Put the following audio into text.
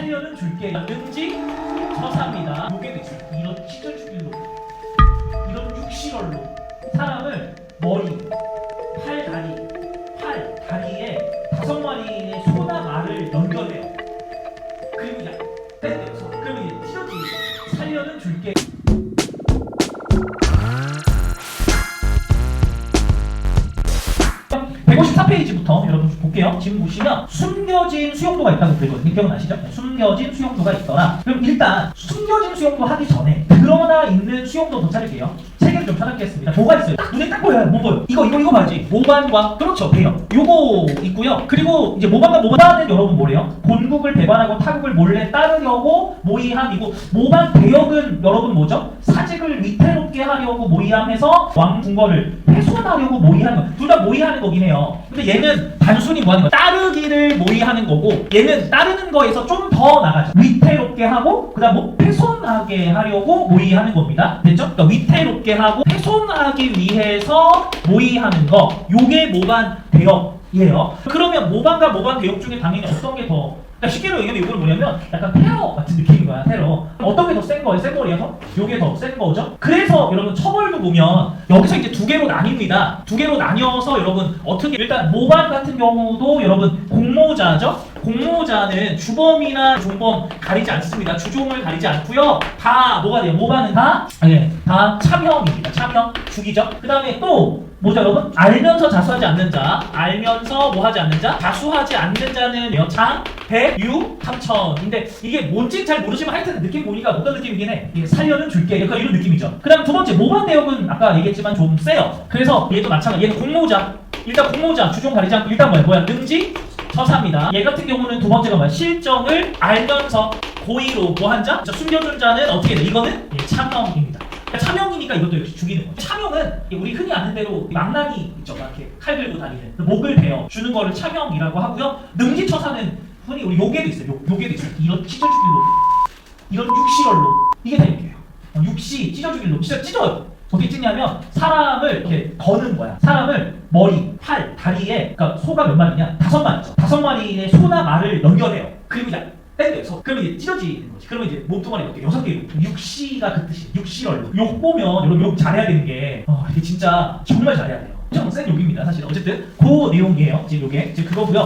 살려는 줄게 능지 서사입니다. 있어요. 이런 죽일로 이런 육실얼로 사람을 머리, 팔, 다리, 팔, 다리에 다섯 마리의 소 (154) 페이지부터 여러분 볼게요. 지금 보시면 숨겨진 수용도가 있다고 그러거든요. 기억나시죠? 네, 숨겨진 수용도가 있더라. 그럼 일단 숨겨진 수용도 하기 전에 드러나 있는 수용도 더 찾을게요. 좀 찾았겠습니다. 뭐가 있어요? 딱 눈에 딱 보여요. 뭐 보여? 이거 이거 이거 봐야지. 모반과 그렇죠. 배역. 요거 있고요. 그리고 이제 모반과 모반은 여러분 뭐래요? 본국을 배반하고 타국을 몰래 따르려고 모의함이고 모반 배역은 여러분 뭐죠? 사직을 위태롭게 하려고 모의함해서 왕 궁궐을 훼손하려고 모의하는 거. 둘다 모의하는 거긴 해요. 근데 얘는 단순히 뭐 하는 거야? 따르기를 모의하는 거고 얘는 따르는 거에서 좀 더 나가죠. 위태롭게 하고 그다음 뭐 훼손하게 하려고 모의하는 겁니다. 됐죠? 그러니까 위태롭게 하고 훼손하기 위해서 모의하는 거. 요게 모반 대역이에요. 그러면 모반과 모반 대역 중에 당연히 어떤 게 더 그러니까 쉽게 얘기하면 이건 뭐냐면 약간 테러 같은 느낌인 거야 테러 어떤 게 더 센 거예요 센 거리에서 요게 더 센 거죠 그래서 여러분 처벌도 보면 여기서 이제 두 개로 나뉩니다 두 개로 나뉘어서 여러분 어떻게 일단 모반 같은 경우도 여러분 공모자죠 공모자는 주범이나 종범 가리지 않습니다. 주종을 가리지 않고요. 다 뭐가 돼요? 모반은? 다? 네, 다 참형입니다. 참형 죽이죠 그 다음에 또 뭐죠 여러분? 알면서 자수하지 않는 자. 알면서 뭐 하지 않는 자? 자수하지 않는 자는 장, 배, 유, 삼천인데 이게 뭔지 잘 모르지만 하여튼 느낌 보니까 어떤 느낌이긴 해. 이게 살려는 줄게. 약간 이런 느낌이죠. 그 다음 두 번째 모반 대역은 아까 얘기했지만 좀 세요. 그래서 얘도 마찬가지. 얘는 공모자. 일단 공모자 주종 가리지 않고 일단 뭐야? 뭐야? 능지 서사입니다 얘 같은 경우는 두 번째가 뭐야 실정을 알면서 고의로 뭐한 자? 자, 숨겨둔 자는 어떻게 돼? 이거는 예, 참형입니다 그러니까 참형이니까 이것도 역시 죽이는 거죠. 참형은 우리 흔히 아는 대로 망나니 있죠. 막 이렇게 칼 들고 다니는 그 목을 베어 주는 거를 참형이라고 하고요. 능지처사는 흔히 우리 요괴도 있어요. 요, 요괴도 있어요. 이런 찢어주길로 이런 육실얼로 이게 다 이렇게요. 어, 육시 찢어주길로 진짜 찢어요. 어떻게 찢냐면 사람을 이렇게 거는 거야. 사람을 머리, 팔, 다리에 그러니까 소가 몇 마리냐? 다섯 마리죠. 다섯 마리의 소나 말을 연결해요. 그리고 이제 땡겨서 그러면 이제 찢어지는 거지. 그러면 이제 몸뚱아리 이렇게 여섯 개 육시가 그 뜻이 육시얼로. 욕 보면 여러분 욕 잘해야 되는 게 어, 이게 진짜 정말 잘해야 돼요. 엄청 센 욕입니다, 사실. 어쨌든 그 내용이에요. 지금 요게 지금 그거고요.